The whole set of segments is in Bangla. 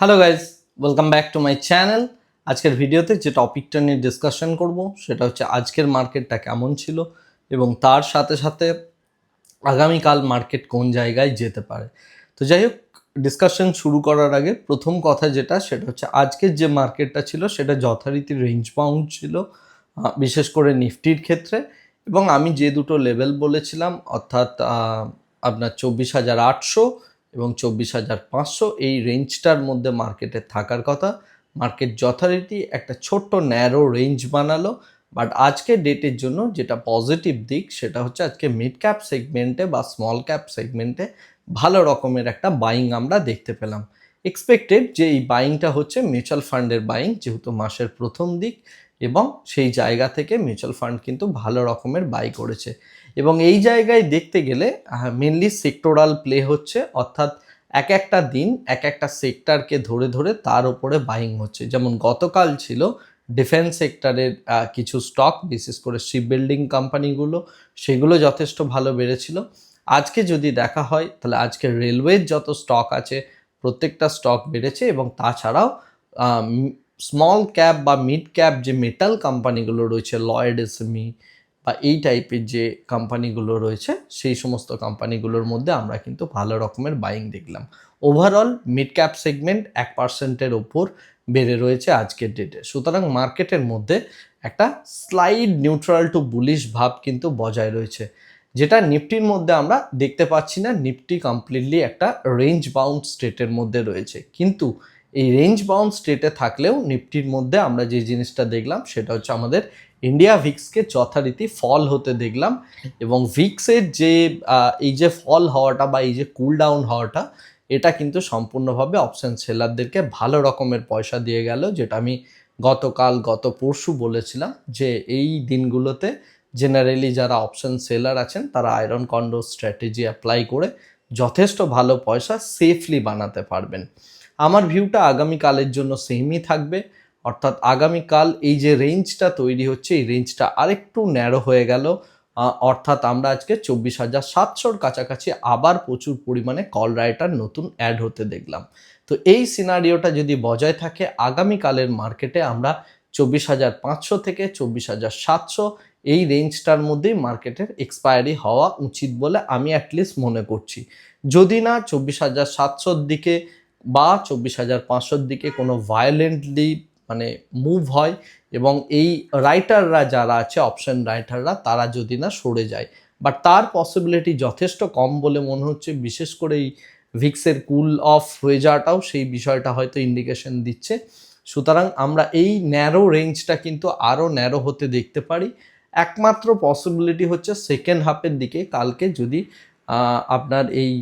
Hello guys welcome back to my channel আজকের ভিডিওতে যে টপিকটা নিয়ে ডিসকাশন করব, সেটা হচ্ছে আজকের মার্কেটটা কেমন ছিল এবং তার সাথে সাথে আগামীকাল মার্কেট কোন জায়গায় যেতে পারে। তো যাই হোক ডিসকাশন শুরু করার আগে প্রথম কথা যেটা, সেটা হচ্ছে আজকের যে মার্কেটটা ছিল, সেটা যথারীতি রেঞ্জ বাউন্ড ছিল বিশেষ করে নিফটির ক্ষেত্রে। এবং আমি যে দুটো লেভেল বলেছিলাম, অর্থাৎ আপনার চব্বিশ হাজার আটশো এবং চব্বিশ হাজার পাঁচশো এই রেঞ্জটার মধ্যে মার্কেটে থাকার কথা। মার্কেট যথারীতি একটা ছোট্ট ন্যারো রেঞ্জ বানালো। বাট আজকে ডেটের জন্য যেটা পজিটিভ দিক, সেটা হচ্ছে আজকে মিড ক্যাপ সেগমেন্টে বা স্মল ক্যাপ সেগমেন্টে ভালো রকমের একটা বাইং আমরা দেখতে পেলাম। এক্সপেক্টেড যে এই বাইংটা হচ্ছে মিউচুয়াল ফান্ডের বাইং যেহেতু মাসের প্রথম দিক এবং সেই জায়গা থেকে মিউচুয়াল ফান্ড কিন্তু ভালো রকমের বাই করেছে। এবং এই জায়গায় দেখতে গেলে মেনলি সেক্টোরাল প্লে হচ্ছে, অর্থাৎ এক একটা দিন এক একটা সেক্টরকে ধরে ধরে তার উপরে বাইং হচ্ছে। যেমন গতকাল ছিল ডিফেন্স সেক্টরের কিছু স্টক বিশেষ করে শিপ বিল্ডিং কোম্পানিগুলো সেগুলো যথেষ্ট ভালো বেড়েছিল। আজকে যদি দেখা হয়, তাহলে আজকে রেলওয়ের যত স্টক আছে, প্রত্যেকটা স্টক বেড়েছে এবং তাছাড়াও স্মল ক্যাপ বা মিড ক্যাপ যে মেটাল কোম্পানিগুলো রয়েছে লয়েড এসএমই বা এই টাইপের যে কোম্পানিগুলো রয়েছে, সেই সমস্ত কোম্পানিগুলোর মধ্যে আমরা কিন্তু ভালো রকমের বাইং দেখলাম। ওভারঅল মিড ক্যাপ সেগমেন্ট এক পার্সেন্টের ওপর বেড়ে রয়েছে আজকের ডেটে সুতরাং মার্কেটের মধ্যে একটা স্লাইড নিউট্রাল টু বুলিশ ভাব কিন্তু বজায় রয়েছে, যেটা নিফটির মধ্যে আমরা দেখতে পাচ্ছি না। নিফটি কমপ্লিটলি একটা রেঞ্জ বাউন্ড স্টেটের মধ্যে রয়েছে। কিন্তু এই রেঞ্জ বাউন্ড স্টেটে থাকলেও নিফটির মধ্যে আমরা যে জিনিসটা দেখলাম, সেটা হচ্ছে আমাদের ইন্ডিয়া ভিক্সকে যথারীতি ফল হতে দেখলাম এবং ভিক্সের যে এই যে ফল হওয়াটা বা এই যে কুল ডাউন হওয়াটা, এটা কিন্তু সম্পূর্ণভাবে অপশন সেলারদেরকে ভালো রকমের পয়সা দিয়ে গেল, যেটা আমি গতকাল, গত পরশু বলেছিলাম যে এই দিনগুলোতে জেনারেলি যারা অপশন সেলার আছেন, তারা আয়রন কন্ডো স্ট্র্যাটেজি অ্যাপ্লাই করে যথেষ্ট ভালো পয়সা সেফলি বানাতে পারবেন। আমার ভিউটা আগামীকালের জন্য সেমই থাকবে। অর্থাৎ আগামীকাল এই যে রেঞ্জটা তৈরি হচ্ছে, এই রেঞ্জটা আরেকটু ন্যারো হয়ে গেল। অর্থাৎ আমরা আজকে চব্বিশ হাজার সাতশোর কাছাকাছি আবার প্রচুর পরিমাণে কল রাইটার নতুন অ্যাড হতে দেখলাম। তো এই সিনারিওটা যদি বজায় থাকে, আগামীকালের মার্কেটে আমরা চব্বিশ হাজার পাঁচশো থেকে চব্বিশ হাজার সাতশো এই রেঞ্জটার মধ্যেই মার্কেটের এক্সপায়ারি হওয়া উচিত বলে আমি অ্যাটলিস্ট মনে করছি। যদি না, চব্বিশ হাজার সাতশোর দিকে বা চব্বিশ হাজার পাঁচশোর দিকে কোনো ভায়োলেন্টলি মানে মুভ হয় এবং এই রাইটাররা যারা আছে অপশন রাইটাররা তারা যদি না সরে যায়। বাট তার পসিবিলিটি যথেষ্ট কম বলে মনে হচ্ছে, বিশেষ করে এই ভিক্সের কুল অফ হয়ে যাওয়াটাও সেই বিষয়টা হয়তো ইন্ডিকেশন দিচ্ছে। সুতরাং আমরা এই ন্যারো রেঞ্জটা কিন্তু আরও ন্যারো হতে দেখতে পারি। একমাত্র পসিবিলিটি হচ্ছে সেকেন্ড হাফের দিকে, কালকে যদি আপনার এই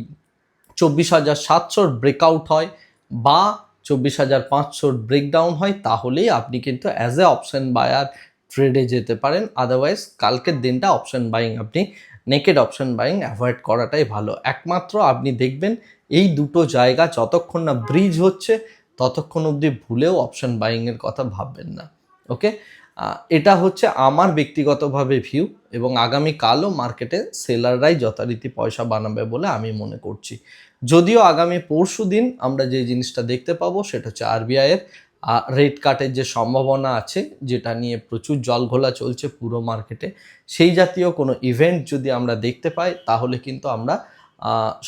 চব্বিশ হাজার সাতশোর ব্রেকআউট হয় বা চব্বিশ হাজার পাঁচশোর ব্রেকডাউন হয়, তাহলেই আপনি কিন্তু অ্যাজ এ অপশন বায়ার ট্রেডে যেতে পারেন। আদারওয়াইজ কালকের দিনটা অপশন বাইং আপনি নেকেড অপশন বাইং অ্যাভয়েড করাটাই ভালো। একমাত্র আপনি দেখবেন এই দুটো জায়গা যতক্ষণ না ব্রিজ হচ্ছে, ততক্ষণ অবধি ভুলেও অপশন বাইংয়ের কথা ভাববেন না। ওকে এটা হচ্ছে আমার ব্যক্তিগতভাবে ভিউ এবং আগামীকালও মার্কেটে সেলাররাই যথারীতি পয়সা বানাবে বলে আমি মনে করছি। যদিও আগামী পরশু দিন আমরা যে জিনিসটা দেখতে পাবো সেটা হচ্ছে আরবিআইয়ের রেট কাটের যে সম্ভাবনা আছে, যেটা নিয়ে প্রচুর জলঘোলা চলছে পুরো মার্কেটে সেই জাতীয় কোনো ইভেন্ট যদি আমরা দেখতে পাই, তাহলে কিন্তু আমরা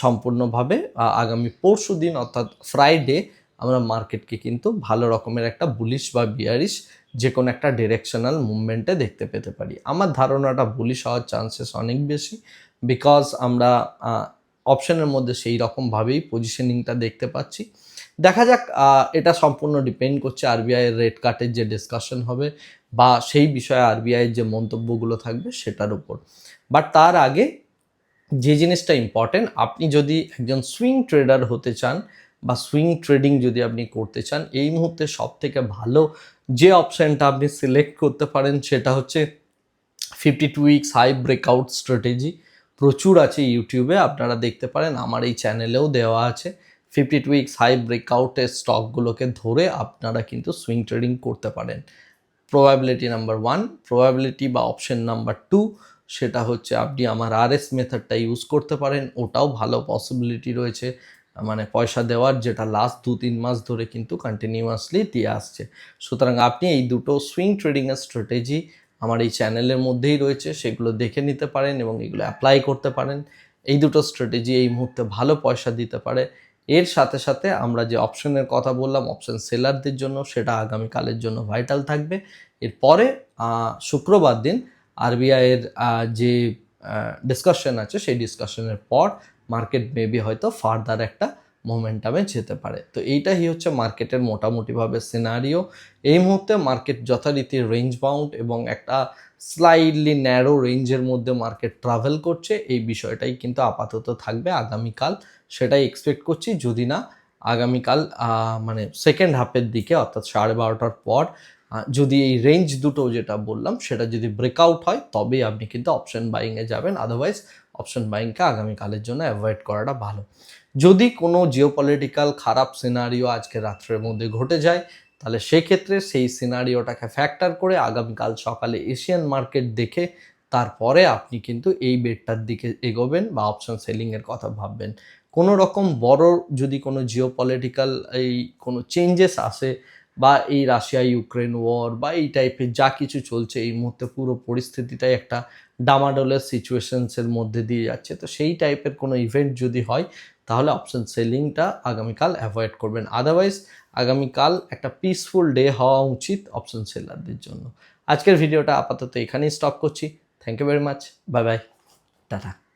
সম্পূর্ণভাবে আগামী পরশু দিন, অর্থাৎ ফ্রাইডে আমরা মার্কেটকে কিন্তু ভালো রকমের একটা বুলিশ বা বিয়ারিশ যে কোনো একটা ডিরেকশনাল মুভমেন্টে দেখতে পেতে পারি। আমার ধারণাটা বুলিশ হওয়ার চান্সেস অনেক বেশি বিকজ আমরা অপশনের মধ্যে সেই রকমভাবেই পজিশনিংটা দেখতে পাচ্ছি। দেখা যাক এটা সম্পূর্ণ ডিপেন্ড করছে আরবিআই এর রেট কাটের যে ডিসকাশন হবে বা সেই বিষয়ে আরবিআই এর যে মন্তব্যগুলো থাকবে সেটার উপর। বাট তার আগে যে জিনিসটা ইম্পর্টেন্ট আপনি যদি একজন সুইং ট্রেডার হতে চান বা সুইং ট্রেডিং যদি আপনি করতে চান, এই মুহূর্তে সব থেকে ভালো যে অপশানটা আপনি সিলেক্ট করতে পারেন সেটা হচ্ছে fifty two weeks high breakout strategy প্রচুর আছে ইউটিউবে, আপনারা দেখতে পারেন, আমার এই চ্যানেলেও দেওয়া আছে। ফিফটি টু উইকস হাই ব্রেকআউটের স্টকগুলোকে ধরে আপনারা কিন্তু সুইং ট্রেডিং করতে পারেন। প্রবাবিলিটি নাম্বার ওয়ান প্রবাবিলিটি বা অপশন নাম্বার টু সেটা হচ্ছে আপনি আমার আর এস মেথডটা ইউজ করতে পারেন, ওটাও ভালো পসিবিলিটি রয়েছে। মানে পয়সা দেওয়ার যেটা লাস্ট দু তিন মাস ধরে কিন্তু কন্টিনিউয়াসলি দিয়ে আসছে। সুতরাং আপনি এই দুটো সুইং ট্রেডিংয়ের স্ট্র্যাটেজি আমার এই চ্যানেলের মধ্যেই রয়েছে, সেগুলো দেখে নিতে পারেন এবং এগুলো অ্যাপ্লাই করতে পারেন। এই দুটো স্ট্র্যাটেজি এই মুহূর্তে ভালো পয়সা দিতে পারে। এর সাথে সাথে আমরা যে অপশনের কথা বললাম অপশন সেলারদের জন্য, সেটা আগামীকালের জন্য ভাইটাল থাকবে। এরপরে শুক্রবার দিন আরবিআইয়ের যে ডিসকাশন আছে, সেই ডিসকাশনের পর মার্কেট মেবি হয়তো ফার্দার একটা মোমেন্টামে যেতে পারে। তো এইটাই হচ্ছে মার্কেটের মোটামুটিভাবে সিনারিও এই মুহূর্তে মার্কেট যথারীতি রেঞ্জ বাউন্ড এবং একটা স্লাইডলি ন্যারো রেঞ্জের মধ্যে মার্কেট ট্রাভেল করছে। এই বিষয়টাই কিন্তু আপাতত থাকবে। আগামীকাল সেটাই এক্সপেক্ট করছি। যদি না, আগামীকাল মানে সেকেন্ড হাফের দিকে অর্থাৎ সাড়ে বারোটার পর যদি এই রেঞ্জ দুটো যেটা বললাম, সেটা যদি ব্রেকআউট হয়, তবেই আপনি কিন্তু অপশন বাইংয়ে যাবেন। আদারওয়াইজ অপশন বাইংকে আগামীকালের জন্য অ্যাভয়েড করাটা ভালো। যদি কোনো জিওপলিটিক্যাল খারাপ সিনারিও আজকে রাত্রের মধ্যে ঘটে যায়, তাহলে সেক্ষেত্রে সেই সিনারিওটাকে ফ্যাক্টর করে আগামীকাল সকালে এশিয়ান মার্কেট দেখে তারপরে আপনি কিন্তু এই বেডটার দিকে এগোবেন বা অপশন সেলিংয়ের কথা ভাববেন। কোনো রকম বড় যদি কোনো জিওপলিটিক্যাল এই কোনো চেঞ্জেস আসে বা এই রাশিয়া ইউক্রেন ওয়ার বা এই টাইপের যা কিছু চলছে, এই মুহূর্তে পুরো পরিস্থিতিটাই একটা ডামাডোলের সিচুয়েশনসের মধ্যে দিয়ে যাচ্ছে। তো সেই টাইপের কোনো ইভেন্ট যদি হয়, তাহলে অপশন সেলিংটা আগামীকাল অ্যাভয়েড করবেন। আদারওয়াইজ আগামীকাল একটা পিসফুল ডে হওয়া উচিত অপশন সেলারদের জন্য। আজকের ভিডিওটা আপাতত এখানেই স্টপ করছি। Thank you very much bye bye tata.